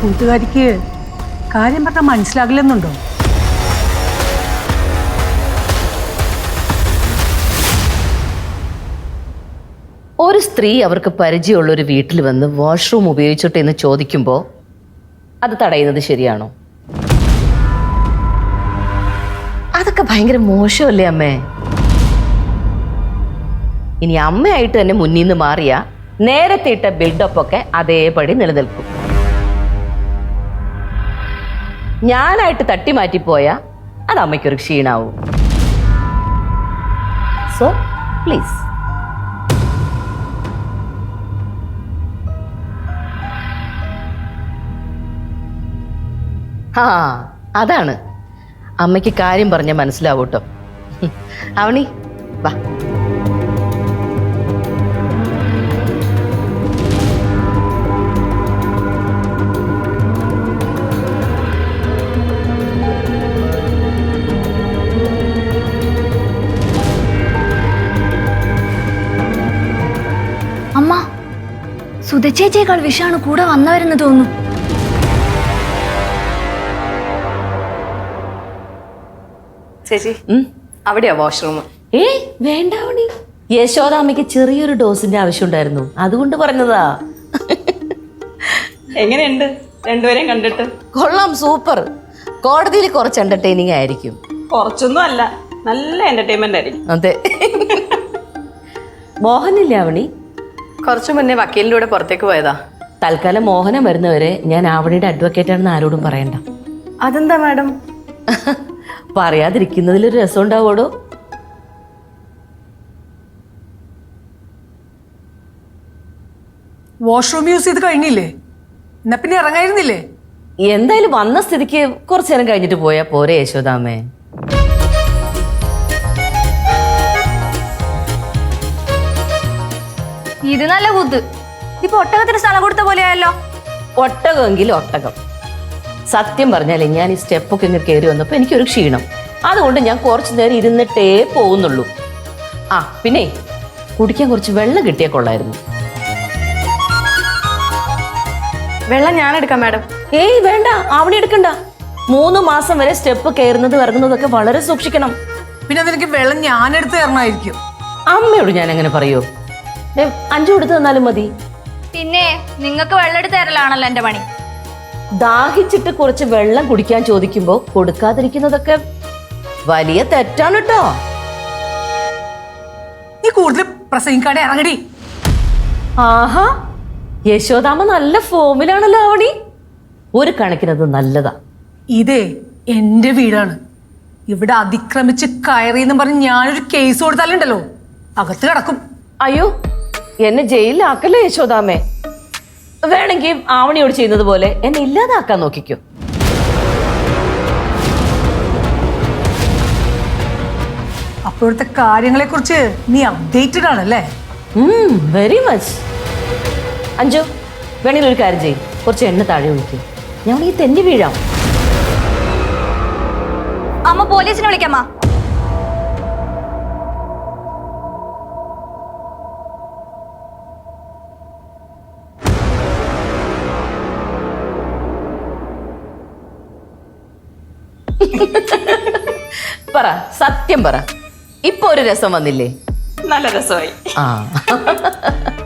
കൂട്ടുകാരിക്ക് കാര്യം പറഞ്ഞാൽ മനസ്സിലാകില്ലെന്നുണ്ടോ? ഒരു സ്ത്രീ അവർക്ക് പരിചയമുള്ള ഒരു വീട്ടിൽ വന്ന് വാഷ്റൂം ഉപയോഗിച്ചിട്ട് എന്ന് ചോദിക്കുമ്പോൾ അത് തടയുന്നത് ശരിയാണോ? അതൊക്കെ ഭയങ്കര മോശമല്ലേ അമ്മേ? ഇനി അമ്മയായിട്ട് തന്നെ മുന്നിൽ നിന്ന് മാറിയ നേരത്തെ ഇട്ട ബിൽഡപ്പ് ഒക്കെ അതേപടി നിലനിൽക്കും. ഞാനായിട്ട് തട്ടി മാറ്റിപ്പോയ അത് അമ്മയ്ക്കൊരു ക്ഷീണാവും. സോ പ്ലീസ് ആ അതാണ്. അമ്മയ്ക്ക് കാര്യം പറഞ്ഞ മനസ്സിലാവൂട്ടോ. അവണി വാ. സുധച്ചേച്ചേക്കാൾ വിഷാണ് കൂടെ വന്നവരെന്ന് തോന്നുന്നു. ചേച്ചി. അവിടെയാ വാഷ്റൂം ഏ വേണ്ട യശോദാമ്മയ്ക്ക് ചെറിയൊരു ഡോസിന്റെ ആവശ്യമുണ്ടായിരുന്നു. അതുകൊണ്ട് പറഞ്ഞതാ. എങ്ങനെയുണ്ട്? രണ്ടുപേരെയും കണ്ടിട്ട്? കൊള്ളാം സൂപ്പർ. കോടതിയിൽ കുറച്ച് എന്റർടൈനിങ് ആയിരിക്കും. കുറച്ചൊന്നും അല്ല. നല്ല എന്റർടൈൻമെന്റ് ആയിരിക്കും. അതെ. മോഹനില്ലേ അവണി? കുറച്ചു മുന്നേ വക്കീലിലൂടെ കൂടെ പുറത്തേക്ക് പോയതാ. തൽക്കാലം മോഹനം വരുന്നവരെ ഞാൻ ആവണിയുടെ അഡ്വക്കേറ്റ് ആണെന്ന് ആരോടും പറയണ്ട. അതെന്താ മാഡം? പറയാതിരിക്കുന്നതിലൊരു രസം ഉണ്ടാവോടോ വാഷ്റൂം യൂസ് ചെയ്ത് കഴിഞ്ഞില്ലേ? എന്നാ പിന്നെ ഇറങ്ങായിരുന്നില്ലേ? എന്തായാലും വന്ന സ്ഥിതിക്ക് കുറച്ചു നേരം കഴിഞ്ഞിട്ട് പോയാ പോരെ യശോദാമേ. ഇത് നല്ല കൂത്ത്. ഇപ്പൊ ഒട്ടകത്തിന് സ്ഥലം കൊടുത്ത പോലെയായല്ലോ. ഒട്ടകമെങ്കിൽ ഒട്ടകം. സത്യം പറഞ്ഞാലേ ഞാൻ ഈ സ്റ്റെപ്പൊക്കെ ഇങ്ങനെ കയറി വന്നപ്പോൾ എനിക്കൊരു ക്ഷീണം. അതുകൊണ്ട് ഞാൻ കുറച്ചു നേരം ഇരുന്നിട്ടേ പോകുന്നുള്ളൂ. ആ പിന്നെ കുടിക്കാൻ കുറച്ച് വെള്ളം കിട്ടിയ കൊള്ളായിരുന്നു. വെള്ളം ഞാൻ എടുക്കാം മാഡം. ഏയ് വേണ്ട. അവിടെ എടുക്കണ്ട. മൂന്ന് മാസം വരെ സ്റ്റെപ്പ് കയറുന്നത് ഇറങ്ങുന്നതൊക്കെ വളരെ സൂക്ഷിക്കണം. പിന്നെ നിനക്ക് വെള്ളം ഞാനെടുത്ത് തരണമായിരിക്കും. അമ്മയോട് ഞാൻ എങ്ങനെ പറയൂ? അഞ്ചു കൊടുത്ത് തന്നാലും മതി. പിന്നെ നിങ്ങൾക്ക് വെള്ളമെടുത്ത് തരലാണല്ലോ എന്റെ പണി. ദാഹിച്ചിട്ട് കുറച്ച് വെള്ളം കുടിക്കാൻ ചോദിക്കുമ്പോ കൊടുക്കാതിരിക്കുന്നതൊക്കെ വലിയ തെറ്റാണ് കേട്ടോ നീ കൂടുതൽ പ്രസംഗിക്കാടെ ഇറങ്ങടി. ആഹാ യശോദാമ നല്ല ഫോമിലാണല്ലോ അവണി ഒരു കണക്കിനത് നല്ലതാ. ഇതേ എന്റെ വീടാണ്. ഇവിടെ അതിക്രമിച്ച് കയറി എന്ന് പറഞ്ഞ് ഞാനൊരു കേസ് കൊടുത്താലുണ്ടല്ലോ. അകത്ത് കിടക്കും. അയ്യോ എന്നെ ജയിലിലാക്കല്ലേ യശോദാമേ? വേണമെങ്കിൽ ആവണിയോട് ചെയ്യുന്നത് പോലെ എന്നെ ഇല്ലാതാക്കാൻ നോക്കിക്കോ. അപ്പോഴത്തെ കാര്യങ്ങളെ കുറിച്ച് നീ അപ്ഡേറ്റഡ് ആണല്ലേ? വെരി മച്ച് അഞ്ചു വേണമെങ്കിൽ ഒരു കാര്യം ചെയ്യും. കുറച്ച് എണ്ണ താഴെ ഒഴിക്കും. ഞാൻ ഈ തെന്നി വീഴാം. അമ്മ പോലീസിനെ വിളിക്കാമ്മ പറ സത്യം പറ. ഇപ്പൊ ഒരു രസം വന്നില്ലേ? നല്ല രസമായി. ആ.